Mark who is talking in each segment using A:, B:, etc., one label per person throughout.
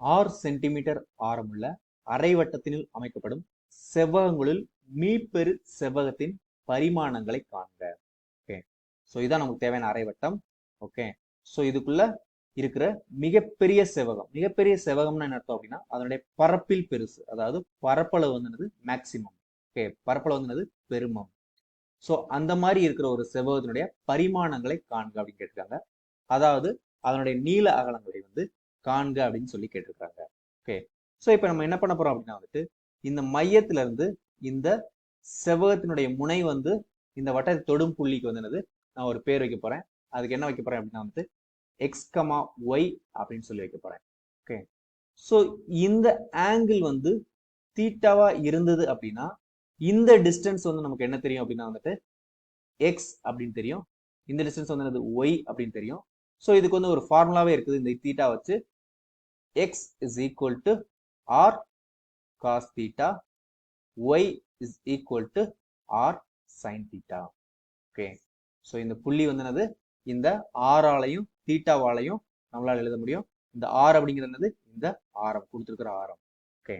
A: ஆறு சென்டிமீட்டர் ஆரமுள்ள அரைவட்டத்தினுள் அமைக்கப்படும் செவ்வகங்களுள் மீப்பெரு செவ்வகத்தின் பரிமாணங்களை காண்க. ஓகே ஸோ இதான் நமக்கு தேவையான அரைவட்டம். ஓகே ஸோ இதுக்குள்ள இருக்கிற மிகப்பெரிய செவ்வகம். மிகப்பெரிய செவ்வகம்னு என்ன அர்த்தம் அப்படின்னா அதனுடைய பரப்பில் பெருசு. அதாவது பரப்பளவு வந்து என்னது? மேக்சிமம் ஓகே பரப்பளவு வந்து என்னது? பெருமம். ஸோ அந்த மாதிரி இருக்கிற ஒரு செவ்வகத்தினுடைய பரிமாணங்களை காண்க அப்படின்னு கேட்டிருக்காங்க. அதாவது அதனுடைய நீள அகலங்களை வந்து காண்க அப்படின்னு சொல்லி கேட்டிருக்காங்க. ஓகே ஸோ இப்போ நம்ம என்ன பண்ண போறோம் அப்படின்னா வந்துட்டு இந்த மையத்துல இருந்து இந்த செவ்வகத்தினுடைய முனை வந்து இந்த வட்டத்தை தொடும் புள்ளிக்கு வந்து என்னது? நான் ஒரு பேர் வைக்க போறேன். அதுக்கு என்ன வைக்க போறேன் அப்படின்னா வந்து எக்ஸ் கமா ஒய் அப்படின்னு சொல்லி வைக்க போறேன். ஓகே ஸோ இந்த ஆங்கிள் வந்து தீட்டாவா இருந்தது அப்படின்னா இந்த டிஸ்டன்ஸ் வந்து நமக்கு என்ன தெரியும் அப்படின்னா வந்துட்டு எக்ஸ் அப்படின்னு தெரியும். இந்த டிஸ்டன்ஸ் வந்து என்னது? ஒய் அப்படின்னு தெரியும். ஸோ இதுக்கு வந்து ஒரு ஃபார்முலாவே இருக்குது. இந்த தீட்டா வச்சு x is equal to r cos theta, y is equal to r sin theta. Okay so இந்த புள்ளி வந்து என்னது? இந்த ஆறாலையும் தீட்டாவாலையும் நம்மளால எழுத முடியும். இந்த ஆர் அப்படிங்கிறது என்னது? இந்த ஆரம் கொடுத்துருக்கிற ஆரம். ஓகே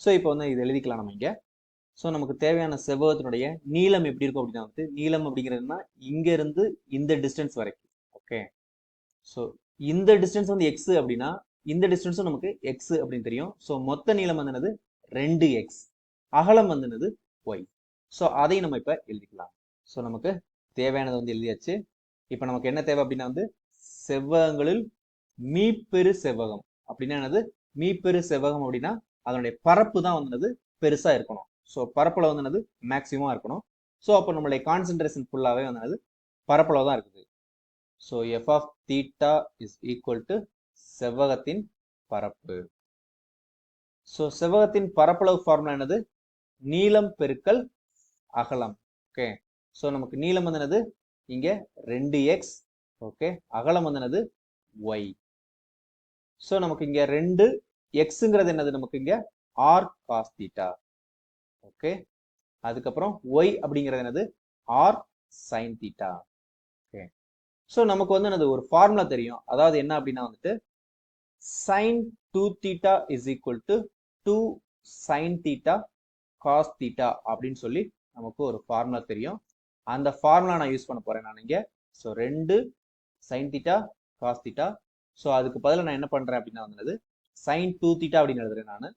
A: ஸோ இப்போ வந்து இது எழுதிக்கலாம் நம்ம இங்கே. ஸோ நமக்கு தேவையான செவ்வகத்தினுடைய நீளம் எப்படி இருக்கும் அப்படின்னா வந்து நீளம் அப்படிங்கிறதுனா இங்கேருந்து இந்த டிஸ்டன்ஸ் வரைக்கும். ஓகே ஸோ இந்த டிஸ்டன்ஸ் வந்து எக்ஸ் அப்படின்னா இந்த டிஸ்டன்ஸும் நமக்கு எக்ஸ் அப்படின்னு தெரியும். ஸோ மொத்த நீளம் வந்து என்னது ரெண்டு எக்ஸ் அகலம் வந்து ஒய் ஸோ அதையும் நம்ம இப்போ எழுதிக்கலாம். ஸோ நமக்கு தேவையானது வந்து எழுதியாச்சு. இப்போ நமக்கு என்ன தேவை அப்படின்னா வந்து செவ்வகங்களில் மீப்பெரு செவ்வகம். அப்படின்னா என்னது? மீப்பெரு செவ்வகம் அப்படின்னா அதனுடைய பரப்பு தான் வந்து பெருசாக இருக்கணும். ஸோ பரப்பளவு வந்து மேக்சிமமாக இருக்கணும். ஸோ அப்போ நம்மளுடைய கான்சென்ட்ரேஷன் ஃபுல்லாகவே வந்து என்னது பரப்பளவு தான் இருக்குது. So f of theta is equal to செவ்வகத்தின் பரப்பு. ஸோ செவ்வகத்தின் பரப்பளவு ஃபார்முலா என்னது? நீளம் பெருக்கல் அகலம். ஓகே ஸோ நமக்கு நீளம் வந்து என்னது? இங்கே ரெண்டு எக்ஸ் ஓகே அகலம் வந்து என்னது? ஒய் ஸோ நமக்கு இங்கே ரெண்டு எக்ஸுங்கிறது என்னது? நமக்கு இங்கே ஆர் காஸ் தீட்டா ஓகே அதுக்கப்புறம் ஒய் அப்படிங்கிறது என்னது? R sine theta okay so நமக்கு வந்து என்னது? ஒரு ஃபார்முலா தெரியும். அதாவது என்ன அப்படின்னா வந்துட்டு sine two theta is equal to two sine theta cos theta அப்படின்னு சொல்லி நமக்கு ஒரு ஃபார்முலா தெரியும். அந்த ஃபார்முலா நான் யூஸ் பண்ண போகிறேன் நான் இங்கே. ஸோ ரெண்டு sine theta cos theta so அதுக்கு பதிலாக நான் என்ன பண்ணுறேன் அப்படின்னா வந்து சைன் டூ தீட்டா அப்படின்னு எழுதுறேன் நான்.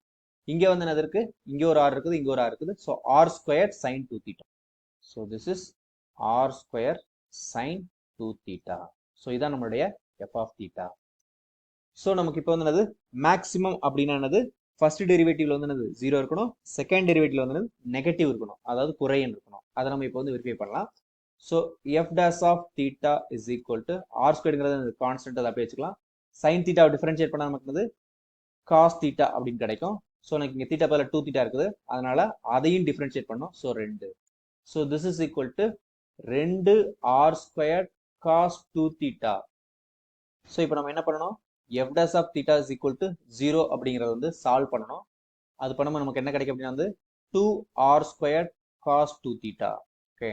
A: இங்கே வந்து என்னது இருக்கு? இங்க ஒரு ஆர் இருக்குது இங்கே ஒரு ஆர் இருக்குது. So r square sine two theta so this is r square sine two theta so இதான் நம்மளுடைய எஃப் ஆஃப் தீட்டா ஸோ நமக்கு இப்போ வந்து என்னது? மேக்ஸிமம் அப்படின்னா என்னது? ஃபர்ஸ்ட் டெரிவேட்டிவ்ல வந்து என்னது? ஜீரோ இருக்கணும். செகண்ட் டெரிவேட்டிவ்ல வந்து நெகட்டிவ் இருக்கணும். அதாவது குறையன் இருக்கணும். அதை நம்ம இப்போ வந்து வெரிஃபை பண்ணலாம். So f dash of theta is equal to r ஸ்கொயர்ங்கிறது constant அதை அப்படியே வச்சுக்கலாம். சைன் தீட்டா டிஃபரன்ஷியேட் பண்ணால் நமக்கு வந்து காஸ் தீட்டா அப்படின்னு கிடைக்கும். ஸோ எனக்கு இங்கே தீட்டா பதில் டூ தீட்டா இருக்குது. அதனால அதையும் டிஃபரன்ஷியேட் பண்ணோம் ஸோ ரெண்டு. So this is equal to ரெண்டு r square cos two theta so இப்போ நம்ம என்ன பண்ணணும்? F of theta is equal to zero அப்படிங்கிறத வந்து சால்வ் பண்ணணும். அது பண்ணும்போது நமக்கு என்ன கிடைக்கும் அப்படின்னா வந்து two r square cos two theta okay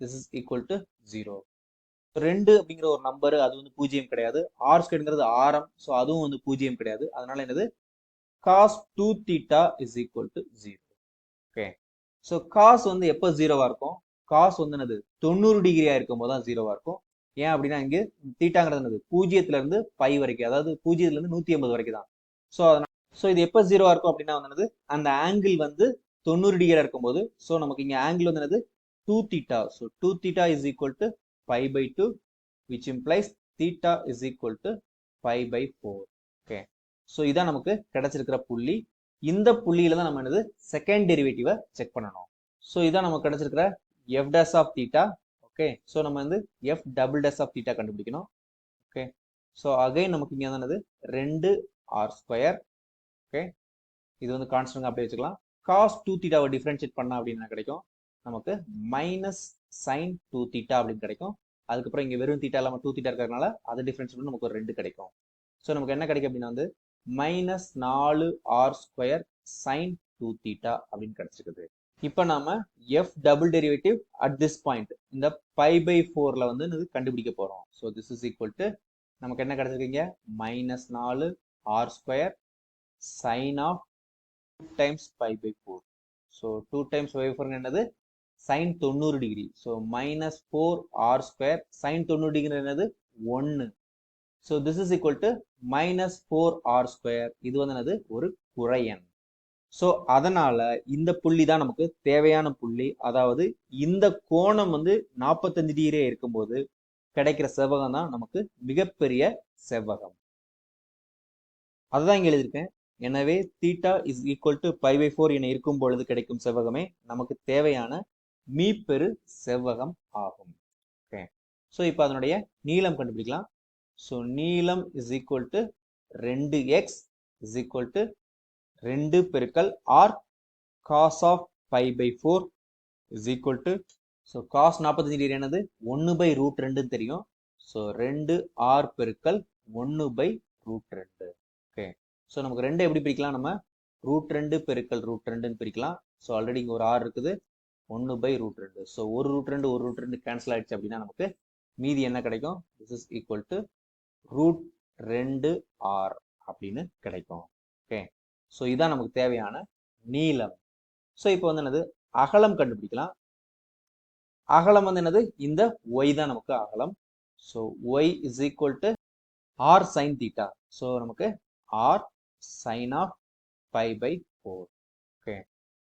A: this is equal to zero ரெண்டு அப்படிங்கிற ஒரு நம்பர் அது வந்து பூஜ்ஜியம் கிடையாது. ஆர் ஸ்கொயர்ங்கிறது ஆரம் ஸோ அதுவும் வந்து பூஜ்ஜியம் கிடையாது. அதனால என்னது? Cos two theta is equal to zero okay so cos வந்து எப்போ ஜீரோவாக இருக்கும்? காஸ் வந்து என்னது? தொண்ணூறு டிகிரியாக இருக்கும் போது தான் ஜீரோவாக இருக்கும். ஏன் அப்படின்னா இங்கே தீட்டாங்கிறது என்னது? பூஜ்ஜியத்துல இருந்து பை வரைக்கும் அதாவது பூஜ்ஜியத்துல இருந்து நூத்தி ஐம்பது வரைக்கும் தான் ஸோ அதனால ஸோ இது எப்போ ஜீரோவா இருக்கும் அப்படின்னா வந்து என்னது? அந்த ஆங்கிள் வந்து தொண்ணூறு டிகிரியா இருக்கும்போது ஸோ நமக்கு இங்க ஆங்கிள் வந்து என்னது? Two theta so two theta is equal to pi by two which implies theta is equal to pi by four okay so இதான் நமக்கு கிடைச்சிருக்கிற புள்ளி. இந்த புள்ளியில தான் நம்ம என்னது? செகண்ட் டெரிவேட்டிவை செக் பண்ணணும். ஸோ இதான் நமக்கு கிடைச்சிருக்கிற f dash of theta okay so நம்ம வந்து f double dash of theta கண்டுபிடிக்கணும். ஓகே ஸோ அகைன் நமக்கு இங்கே தானது ரெண்டு ஆர் ஸ்கொயர் ஓகே இது வந்து கான்ஸ்டன்ட் அப்படியே வச்சுக்கலாம். காஸ் டூ தீட்டாவை டிஃப்ரென்ஷியேட் பண்ணா அப்படின்னா கிடைக்கும்? நமக்கு மைனஸ் சைன் டூ தீட்டா அப்படின்னு கிடைக்கும். அதுக்கப்புறம் இங்கே வெறும் தீட்டா இல்லாமல் டூ தீட்டா இருக்கிறதுனால அதை டிஃபரன்ஸ் பண்ணி நமக்கு ஒரு ரெண்டு கிடைக்கும். ஸோ நமக்கு என்ன கிடைக்கும் அப்படின்னா வந்து மைனஸ் நாலு r square sine two theta அப்படின்னு கிடைச்சிருக்குது. இப்போ நாம f double derivative at this point இந்த பை பை ஃபோர்ல வந்து கண்டுபிடிக்க போறோம். So this is equal to நமக்கு என்ன கிடைச்சிருக்கீங்க? மைனஸ் நாலு r square sine of two times pi by four so two times pi by என்னது? சைன் தொண்ணூறு degree so minus four r square sine தொண்ணூறு டிகிரி என்னது? ஒன்று so this is equal to minus four r square இது வந்து என்னது? ஒரு குறையன். So அதனால இந்த புள்ளி தான் நமக்கு தேவையான புள்ளி. அதாவது இந்த கோணம் வந்து நாற்பத்தஞ்சு டிகிரியே இருக்கும்போது கிடைக்கிற செவ்வகம் தான் நமக்கு மிகப்பெரிய செவ்வகம். அதுதான் இங்க எழுதியிருக்கேன். எனவே theta is equal to pi by four என இருக்கும் பொழுது கிடைக்கும் செவ்வகமே நமக்கு தேவையான மீப்பெரு செவ்வகம் ஆகும். ஓகே ஸோ இப்போ அதனுடைய நீளம் கண்டுபிடிக்கலாம். ஸோ நீளம் இஸ் ஈக்குவல் டு ரெண்டு எக்ஸ் இஸ் ஈக்குவல் டு ரெண்டு பெருக்கல் r cos of pi by four is equal to so cos நாற்பத்தஞ்சு டிகிரி என்னது? ஒன்று பை ரூட் ரெண்டுன்னு தெரியும். ஸோ ரெண்டு ஆர் பெருக்கல் ஒன்று பை ரூட் ரெண்டு. ஓகே ஸோ நமக்கு ரெண்டு எப்படி பிரிக்கலாம் நம்ம? ரூட் ரெண்டு பெருக்கல் ரூட் ரெண்டுன்னு பிரிக்கலாம். ஸோ ஆல்ரெடி இங்கே ஒரு ஆர் இருக்குது. ஒன்று பை ரூட் ரெண்டு. ஸோ ஒரு ரூட் ரெண்டு ஒரு ரூட் ரெண்டு கேன்சல் ஆயிடுச்சு அப்படின்னா நமக்கு மீதி என்ன கிடைக்கும்? This is equal to root ரெண்டு ஆர் அப்படின்னு கிடைக்கும். ஓகே ஸோ இதான் நமக்கு தேவையான நீளம். ஸோ இப்போ வந்து என்னது? அகலம் கண்டுபிடிக்கலாம். அகலம் வந்து என்னது? இந்த ஒய் தான் நமக்கு அகலம். So y is equal to r sine theta so நமக்கு r sine of pi by four okay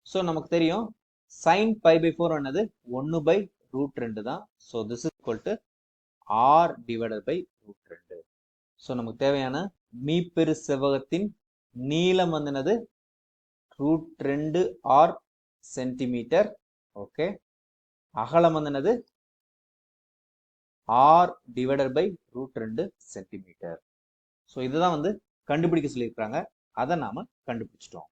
A: so நமக்கு தெரியும். சைன் பை பை ஃபோர் என்னது? ஒன்று பை ரூட் ரெண்டு தான். So this is equal to r divided by root ரெண்டு. So நமக்கு தேவையான மீப்பெரு செவ்வகத்தின் நீளம் வந்து என்னது? ரூட் ரெண்டு ஆர் சென்டிமீட்டர் ஓகே அகலம் வந்து என்னது? ஆர் டிவைடட் பை ரூட் ரெண்டு சென்டிமீட்டர் ஸோ இதுதான் வந்து கண்டுபிடிக்க சொல்லியிருக்கிறாங்க. அதை நாம கண்டுபிடிச்சிட்டோம்.